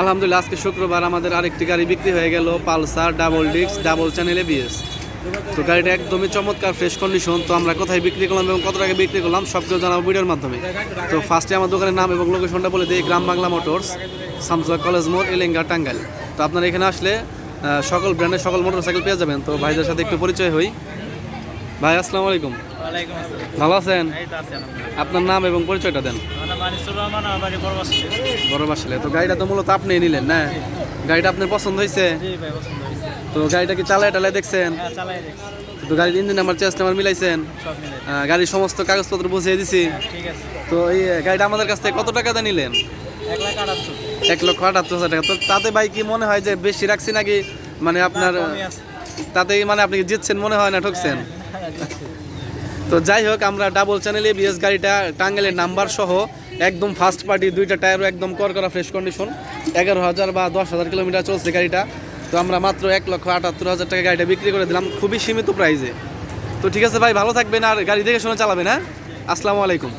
আলহামদুলিল্লাহ আজকে শুক্রবার আমাদের আরেকটি গাড়ি বিক্রি হয়ে গেল পালসার ডাবল ডিক্স ডাবল চ্যানেল এবিএস তো গাড়িটা একদমই চমৎকার ফ্রেশ কন্ডিশন তো আমরা কোথায় বিক্রি করলাম এবং কত টাকা বিক্রি করলাম সব কিছু জানাব ভিডিওর মাধ্যমে। তো ফার্স্টে আমার দোকানের নাম এবং লোকেশনটা বলে দিই গ্রাম বাংলা মোটরস সামসুয়া কলেজ মোড় এলেঙ্গা টাঙ্গাইল। তো আপনারা এখানে আসলে সকল ব্র্যান্ডের সকল মোটরসাইকেল পেয়ে যাবেন। তো ভাইদের সাথে একটু পরিচয় হই। ভাই আসসালামু আলাইকুম। ভালো আছেন? আপনার নাম এবং পরিচয়টা দেন। বাড়ি তো গাড়িটা তো মূলত আপনি নিলেন না? গাড়িটা আপনার পছন্দ হয়েছে? তো গাড়িটা কি চালায় টালায় দেখছেন? হ্যাঁ তো গাড়ির ইঞ্জিন নাম্বার চেস্ট নাম্বার মিলাইছেন? গাড়ির সমস্ত কাগজপত্র বুঝিয়ে দিছি। তো এই গাড়িটা আমাদের কাছ থেকে কত টাকা দিয়ে নিলেন? এক লক্ষ আটাত্তর হাজার টাকা। তো তাতে ভাই কি মনে হয় যে বেশি রাখছি নাকি? মানে আপনার। তাতেই মানে আপনি জিতছেন মনে হয় না ঠকছেন? তো যাই হোক, আমরা ডাবল চ্যানেলে বিএস গাড়িটা টাঙ্গেলের নাম্বার সহ একদম ফার্স্ট পার্টি দুইটা টায়ারও একদম কর করা ফ্রেশ কন্ডিশন এগারো হাজার বা দশ হাজার কিলোমিটার চলছে গাড়িটা। তো আমরা মাত্র এক লক্ষ আটাত্তর হাজার টাকা গাড়িটা বিক্রি করে দিলাম খুবই সীমিত প্রাইজে তো ঠিক আছে ভাই, ভালো থাকবেন আর গাড়ি দেখে শুনে চালাবেন হ্যাঁ? আসসালামু আলাইকুম।